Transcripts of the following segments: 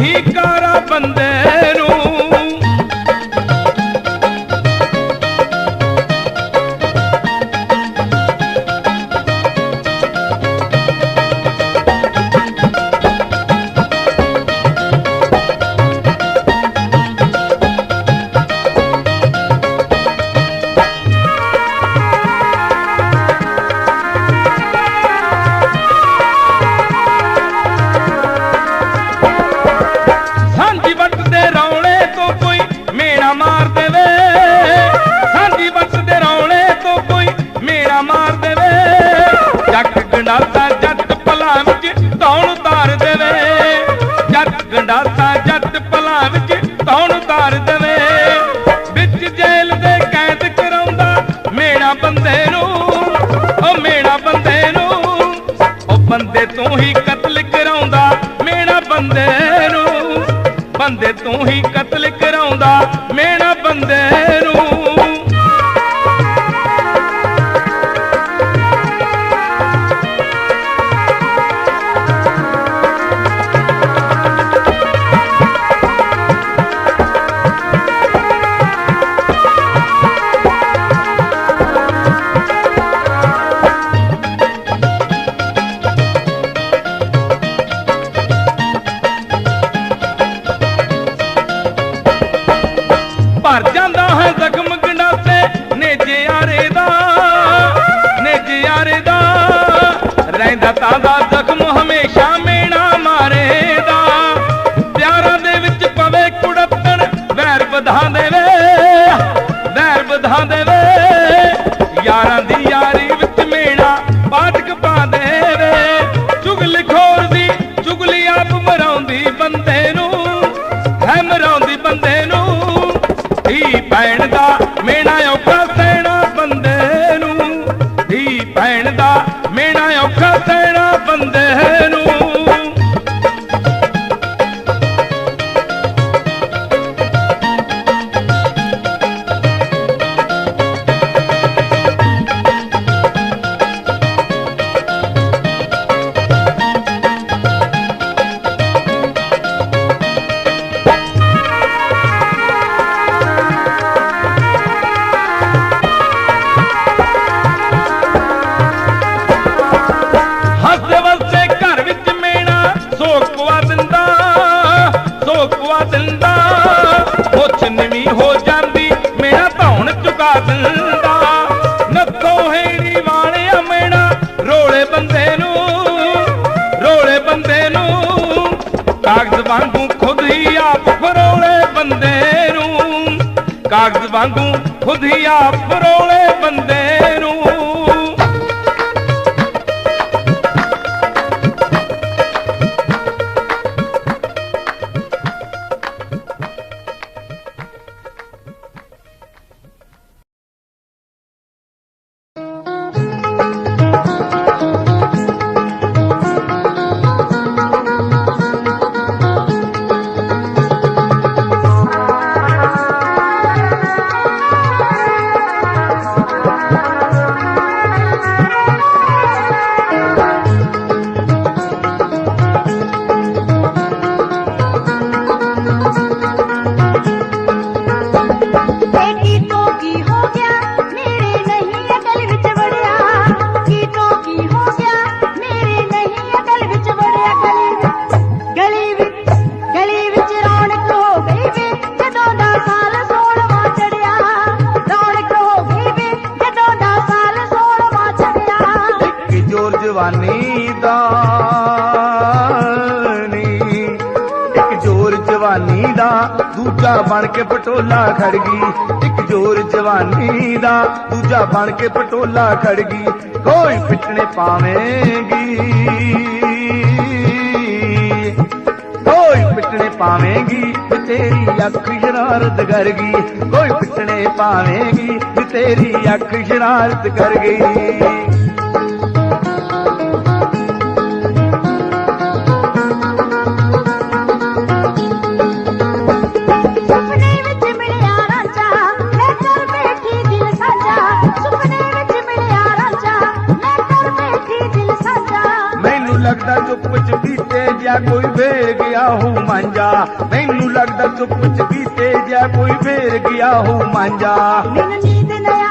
ही कर ਬੰਦੇ ਤੋਂ ਹੀ ਕਤਲ ਕਰਾਉਂਦਾ ਮੇਣਾ ਬੰਦੇ ਨੂੰ ਬੰਦੇ ਤੋਂ ਹੀ ਹੋ ਜਾਂਦੀ, ਮੇਰਾ ਧੌਣ ਚੁਕਾ ਦਿੰਦਾ। ਨੱਥੋ ਹੈੜੀ ਵਾਲਿਆ ਮੇਣਾ ਰੋਲੇ ਬੰਦੇ ਨੂੰ, ਰੋਲੇ ਬੰਦੇ ਨੂੰ। ਕਾਗਜ਼ ਵਾਂਗੂ ਖੁਦ ਹੀ ਆਪ ਫਰੋਲੇ ਬੰਦੇ ਨੂੰ, ਕਾਗਜ਼ ਵਾਂਗੂ ਖੁਦ ਹੀ ਆਪ ਫਰੋਲੇ ਬੰਦੇ ਖੜ ਗਈ। ਇੱਕ ਜ਼ੋਰ ਜਵਾਨੀ ਦਾ ਦੂਜਾ ਬਣ ਕੇ ਪਟੋਲਾ ਖੜ ਗਈ। ਕੋਈ ਪਿੱਟਣੇ ਪਾਵੇਂਗੀ। ਕੋਈ ਪਿੱਟਣੇ ਪਾਵੇਂਗੀ ਤੇਰੀ ਅੱਖ ਸ਼ਰਾਰਤ ਕਰ ਗਈ। ਕੋਈ ਪਿੱਟਣੇ ਪਾਵੇਂਗੀ ਤੇਰੀ ਅੱਖ ਸ਼ਰਾਰਤ ਕਰ ਗਈ। ਜਾਂ ਕੋਈ ਫੇਰ ਗਿਆ ਹੋ ਮਾਂਜਾ। ਮੈਨੂੰ ਲੱਗਦਾ ਚੁੱਪ ਚ ਬੀਤੇ ਜਾਂ ਕੋਈ ਫੇਰ ਗਿਆ ਹੋ ਮਾਂਜਾ। ਮੈਨੂੰ ਨੀਂਦ ਨਾ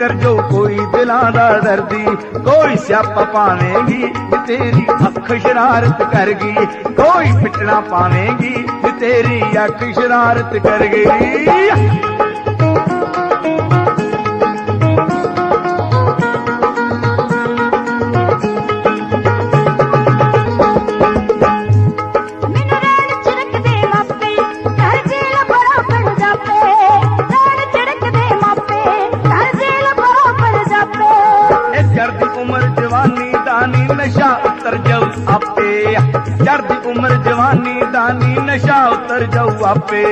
ਚੋਂ ਜੋ ਕੋਈ ਦਿਲਾਂ ਦਾ ਦਰਦੀ, ਕੋਈ ਸਿਆਪਾ ਪਾਵੇਂਗੀ, ਵੀ ਤੇਰੀ ਅੱਖ ਸ਼ਰਾਰਤ ਕਰ ਗਈ ਕੋਈ ਪਿੱਟਣਾ ਪਾਵੇਂਗੀ, ਵੀ ਤੇਰੀ ਅੱਖ ਸ਼ਰਾਰਤ ਕਰ ਗਈ বাপে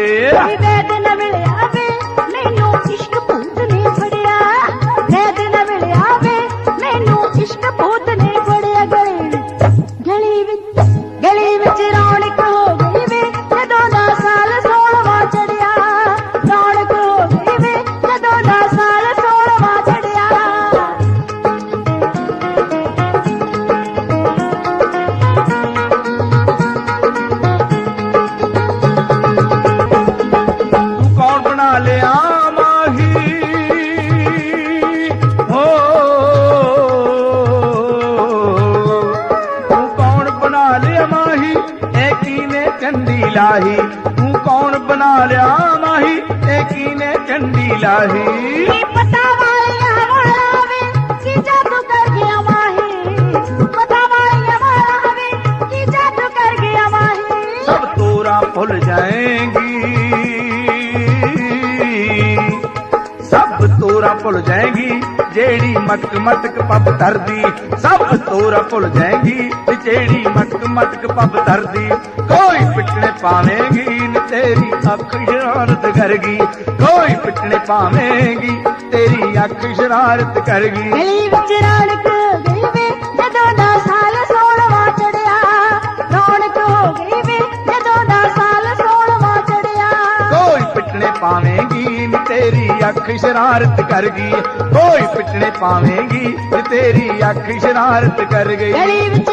ਕੀਨੇ ਲਾਹੀ। ਭੁੱਲ ਜਾਏਗੀ ਜਿਹੜੀ ਮਟਕ ਮਟਕ ਪੱਬ ਧਰਦੀ ਸਭ ਤੋਰਾ ਭੁੱਲ ਜਾਏਗੀ ਜਿਹੜੀ ਮਟਕ ਮਟਕ ਪੱਬ ਧਰਦੀ ਕੋਈ ਪਿੱਟਣੇ ਪਾਵੇਂਗੀ ਨੀ ਤੇਰੀ ਅੱਖ ਸ਼ਰਾਰਤ ਕਰਗੀ ਕੋਈ ਪਿੱਟਣੇ ਪਾਵੇਂਗੀ ਤੇਰੀ ਅੱਖ ਸ਼ਰਾਰਤ ਕਰਗੀ। ਗਲੀ ਵਿੱਚ ਰੌਣਕ ਹੋ ਗਈ ਵੇ ਜਦੋਂ ਦਾ ਸਾਲ ਸੋਲਵਾ ਚੜਿਆ ਰੌਣਕ ਹੋ ਗਈ ਵੇ ਜਦੋਂ ਦਾ ਸਾਲ ਸੋਲਵਾ ਚੜਿਆ। ਕੋਈ ਪਿੱਟਣੇ ਪਾਵੇਂਗੀ ਨੀ ਤੇਰੀ ਅੱਖ ਸ਼ਰਾਰਤ ਕਰ ਗਈ ਕੋਈ ਪਿੱਟਣੇ ਪਾਵੇਂਗੀ ਤੇਰੀ ਅੱਖ ਸ਼ਰਾਰਤ ਕਰ ਗਈ। ਗਲੀ ਵਿੱਚ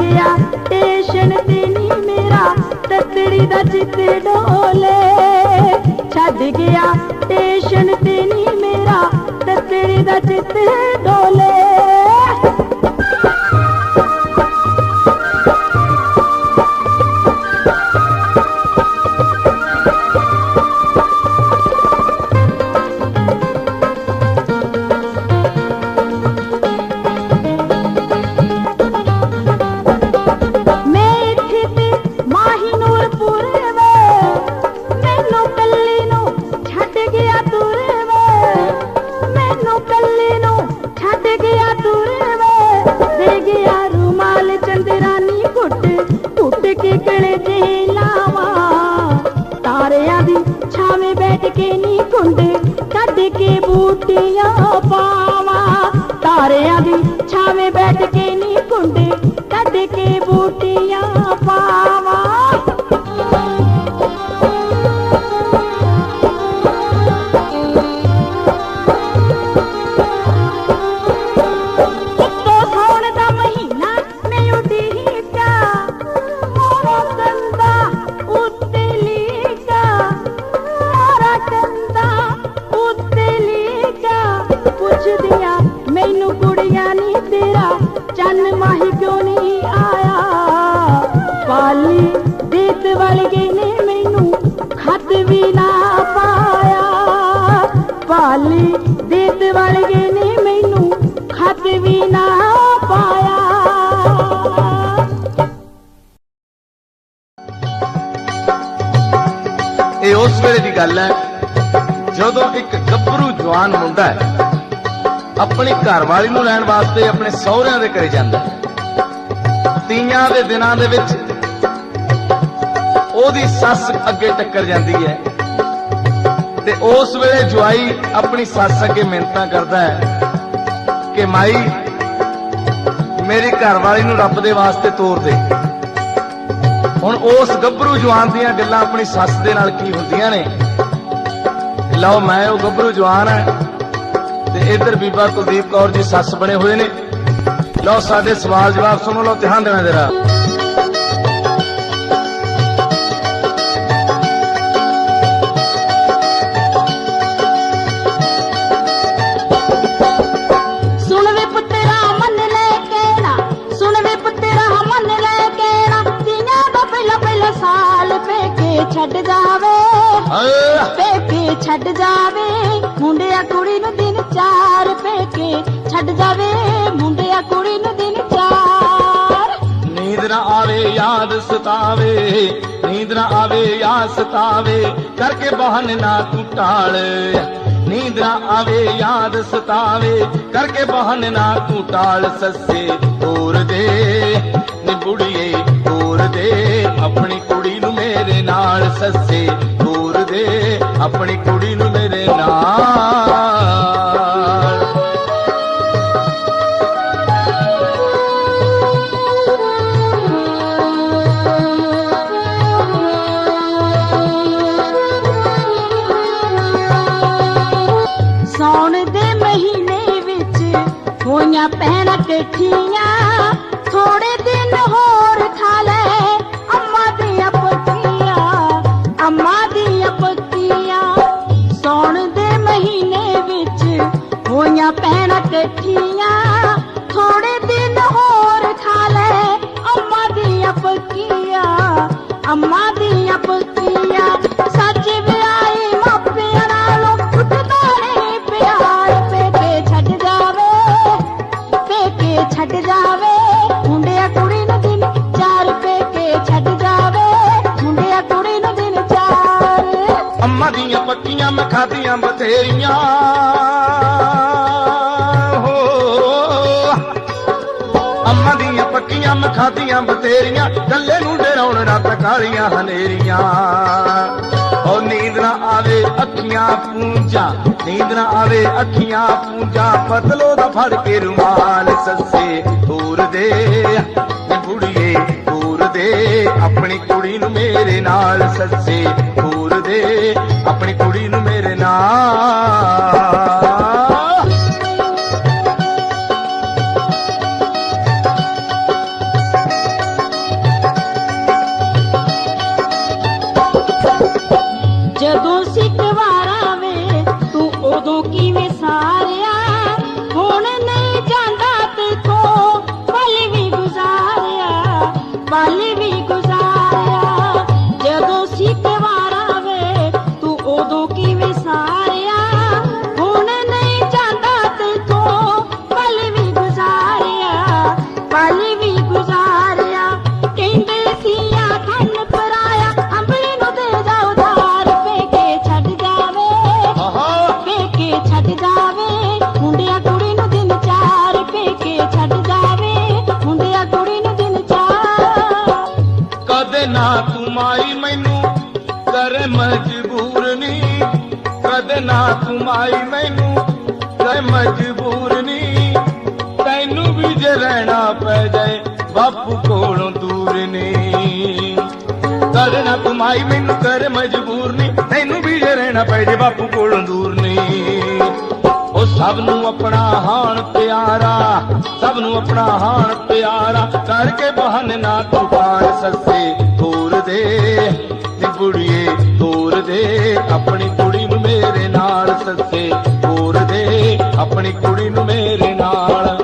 ਗਿਆ। ਟੇਸ਼ਨ ਤੇ ਨਹੀਂ ਮੇਰਾ ਤਤੜੀ ਦਾ ਚਿੱਤ ਡੋਲੇ। ਛੱਡ ਗਿਆ। ਟੇਸ਼ਨ ਤੇ ਨਹੀਂ ਮੇਰਾ ਤਤੜੀ ਦਾ ਚਿੱਤ ਡੋਲੇ। la ਉਸ ਵੇਲੇ ਦੀ ਗੱਲ ਹੈ, ਜਦੋਂ ਇੱਕ ਗੱਭਰੂ ਜਵਾਨ ਮੁੰਡਾ ਹੈ, ਆਪਣੀ ਘਰਵਾਲੀ ਨੂੰ ਲੈਣ ਵਾਸਤੇ ਆਪਣੇ ਸਹੁਰਿਆਂ ਦੇ ਘਰੇ ਜਾਂਦਾ ਹੈ। ਤੀਆਂ ਦੇ ਦਿਨਾਂ ਦੇ ਵਿੱਚ ਉਹਦੀ ਸੱਸ ਅੱਗੇ ਟੱਕਰ ਜਾਂਦੀ ਹੈ ਤੇ ਉਸ ਵੇਲੇ ਜਵਾਈ ਆਪਣੀ ਸੱਸ ਅੱਗੇ ਮਿਹਨਤਾਂ ਕਰਦਾ ਹੈ ਕਿ ਮਾਈ, ਮੇਰੀ ਘਰਵਾਲੀ ਨੂੰ ਰੱਬ ਦੇ ਵਾਸਤੇ ਤੋਰ ਦੇ। ਹੁਣ ਉਸ ਗੱਭਰੂ ਜਵਾਨ ਦੀਆਂ ਗੱਲਾਂ ਆਪਣੀ ਸੱਸ ਦੇ ਨਾਲ ਕੀ ਹੁੰਦੀਆਂ ਨੇ? ਲਓ, ਮੈਂ ਉਹ ਗੱਭਰੂ ਜਵਾਨ ਹੈ ਤੇ ਇੱਧਰ ਬੀਬਾ ਕੁਲਦੀਪ ਕੌਰ ਜੀ ਸੱਸ ਬਣੇ ਹੋਏ ਨੇ। ਲਓ, ਸਾਡੇ ਸਵਾਲ ਜਵਾਬ ਸੁਣੋ, ਲਓ, ਧਿਆਨ ਦੇਣਾ ਜਰਾ। ਸਤਾਵੇ, ਨੀਂਦ ਨਾ ਆਵੇ ਯਾਦ ਸਤਾਵੇ, ਕਰਕੇ ਬਹਨ ਨਾ ਤੂੰ ਟਾਲ। ਨੀਂਦ ਨਾ ਆਵੇ ਯਾਦ ਸਤਾਵੇ, ਕਰਕੇ ਬਹਨ ਨਾ ਤੂੰ ਟਾਲ। ਸੱਸੇ ਤੋਰ ਦੇ ਨੀ ਬੁੜੀਏ ਤੋਰ ਦੇ, ਆਪਣੀ ਕੁੜੀ ਨੂੰ ਮੇਰੇ ਨਾਲ। ਸੱਸੇ ਤੋਰ ਦੇ, ਆਪਣੀ ਕੁੜੀ ਨੂੰ ਮੇਰੇ ਨਾਲ। ਖਾਧੀਆਂ ਬਥੇਰੀਆਂ ਕੱਲੇ ਨੂੰ ਡਰਾਉਣ ਰਾਤ ਕਾਲੀਆਂ ਹਨੇਰੀਆਂ। ਉਹ ਨੀਂਦ ਨਾ ਆਵੇ ਅੱਖੀਆਂ ਪੂੰਝਾਂ, ਨੀਂਦ ਨਾ ਆਵੇ ਅੱਖੀਆਂ ਪੂੰਝਾਂ ਪਤਲੋ ਦਾ ਫੜ ਕੇ ਰੁਮਾਲ ਸੱਸੇ, ਦੂਰ ਦੇ ਨੀ ਬੁੜੀਏ, ਦੂਰ ਦੇ, ਆਪਣੀ ਕੁੜੀ ਨੂੰ ਮੇਰੇ ਨਾਲ ਸੱਸੇ, ਦੂਰ ਦੇ, ਆਪਣੀ ਕੁੜੀ ਨੂੰ ਮੇਰੇ ਨਾਲ। ਕਮਾਈ ਮੈਨੂੰ ਕਰ ਮਜਬੂਰ ਨੀ। ਤੈਨੂੰ ਵੀ ਜੇ ਰਹਿਣਾ ਪੈ ਜਾਏ, ਬਾਪੂ ਕੋਲੋਂ ਦੂਰ ਨੀ। ਕਰਨਾ ਤੁਮਾਈ ਮੈਨੂੰ ਕਰ ਮਜਬੂਰ ਨੀ। ਤੈਨੂੰ ਵੀ ਜੇ ਰਹਿਣਾ ਪੈ ਜਾਏ, ਬਾਪੂ ਕੋਲੋਂ ਦੂਰ ਨੀ। ਉਹ ਸਭ ਨੂੰ ਆਪਣਾ ਹਾਣ ਪਿਆਰਾ, ਸਭ ਨੂੰ ਆਪਣਾ ਹਾਣ ਪਿਆਰਾ, ਕਰਕੇ ਬਹਾਨੇ ਨਾ ਤੂਫਾਨ ਸੱਸੇ ਤੋਰ ਦੇ ਨੀ ਬੁੜੀਏ ਤੋਰ ਦੇ, ਆਪਣੀ ਆਪਣੀ ਕੁੜੀ ਨੂੰ ਮੇਰੇ ਨਾਲ।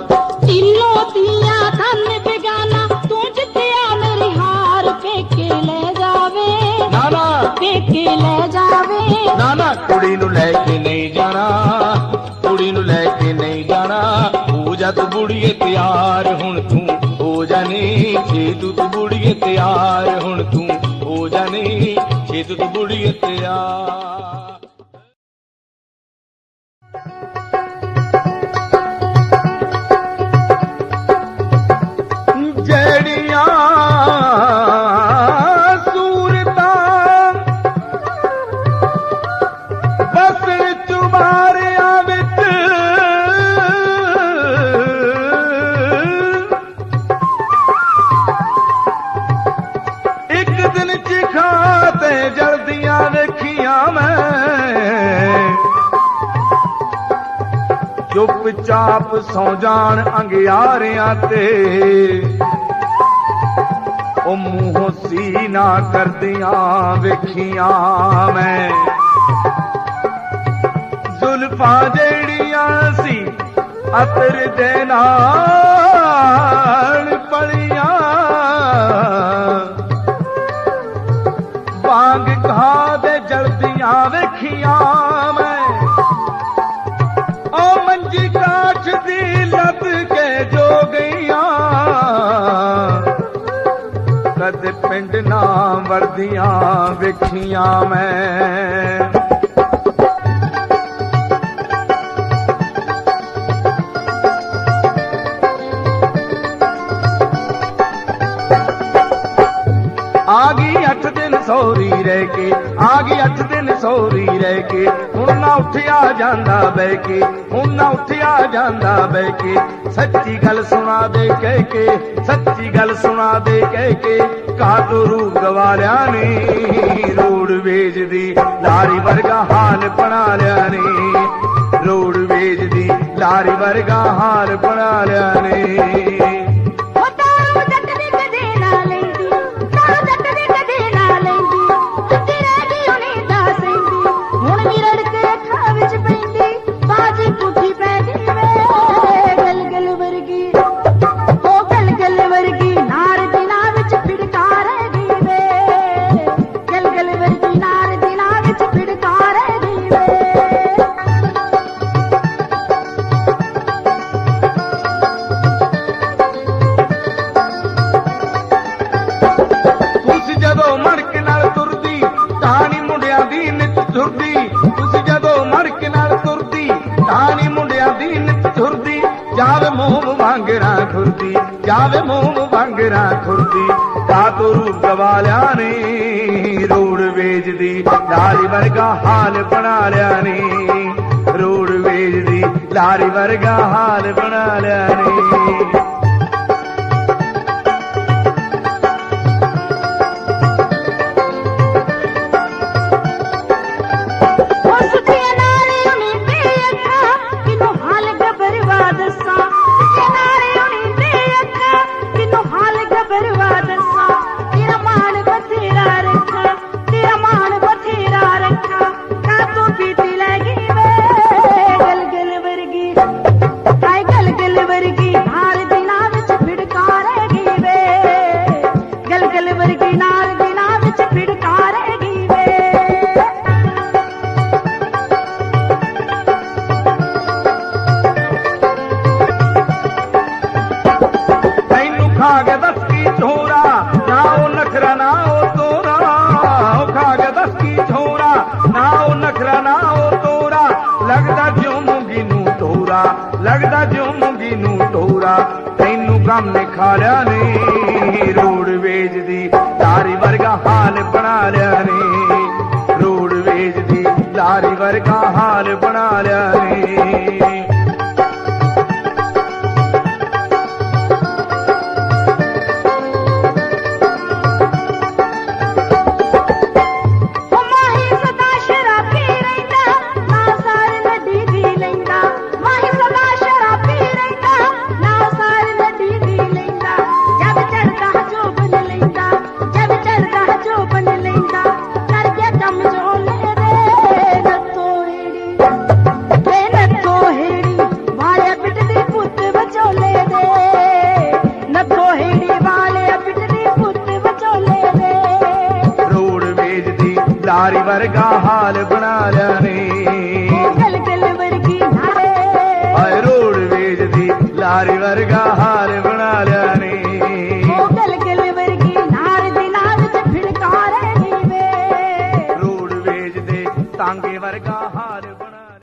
ਤਿੰਨੋਂ ਤੀਆਂ ਧਨ ਬੇਗਾਨਾ ਤੂੰ ਜਿੱਤਿਆ ਮੇਰੀ ਹਾਰ ਪੇਕੇ ਲੈ ਜਾਵੇ। ਨਾ ਨਾ ਪੇਕੇ ਲੈ ਜਾਵੇ। ਨਾ ਨਾ ਕੁੜੀ ਨੂੰ ਲੈ ਕੇ ਨਹੀਂ ਜਾਣਾ ਕੁੜੀ ਨੂੰ ਲੈ ਕੇ ਨਹੀਂ ਜਾਣਾ। ਹੋ ਜਾ ਤੂੰ ਬੁੜੀਏ ਤਿਆਰ ਹੁਣ ਤੂੰ ਹੋ ਜਾ ਨੀ। ਛੇ ਤੂੰ ਤੂੰ ਬੁੜੀਏ ਤਿਆਰ ਹੁਣ ਤੂੰ ਹੋ ਜਾ ਨੀ। ਛੇ ਤੂੰ ਤੂੰ ਬੁੜੀਏ ਤਿਆਰ। ਚੁੱਪ ਚਾਪ ਸੌ ਜਾਣ ਅੰਗਿਆਰਿਆਂ ਤੇ। ਉਹ ਮੂੰਹੋਂ ਸੀਨਾ ਕਰਦੀਆਂ ਵੇਖੀਆਂ ਮੈਂ। ਜ਼ੁਲਫਾਂ ਜਿਹੜੀਆਂ ਸੀ ਅਤਰ ਦੇ ਨਾਲ ਪਲੀਆਂ ਪਿੰਡ ਨਾ ਵਰਦੀਆਂ ਵੇਖੀਆਂ ਮੈਂ। ਆ ਗਈ ਅੱਠ ਦਿਨ ਸੌਰੀ ਰਹਿ ਕੇ, ਆ ਗਈ ਅੱਠ ਦਿਨ ਸੌਰੀ ਰਹਿ ਕੇ। ਹੁਣ ਨਾ ਉੱਠਿਆ ਜਾਂਦਾ ਬਹਿ ਕੇ, ਹੁਣ ਨਾ ਉੱਠਿਆ ਜਾਂਦਾ ਬਹਿ ਕੇ। ਸੱਚੀ ਗੱਲ ਸੁਣਾ ਦੇ ਕਹਿ ਕੇ, ਸੱਚੀ ਗੱਲ ਸੁਣਾ ਦੇ ਕਹਿ ਕੇ। ਕਾਤੋਂ ਰੂ ਗਵਾਲਿਆ ਨੇ ਰੋੜ ਵੇਚਦੀ ਲਾਰੀ ਵਰਗਾ ਹਾਲ ਬਣਾ ਲਿਆ ਨੇ ਰੋੜ ਵੇਚਦੀ ਲਾਰੀ ਵਰਗਾ ਹਾਲ ਬਣਾ ਲਿਆ ਨੇ। ਰੋੜ ਵੇਚਦੀ ਲਾਰੀ ਵਰਗਾ ਹਾਲ ਬਣਾ ਲਿਆ ਨੇ।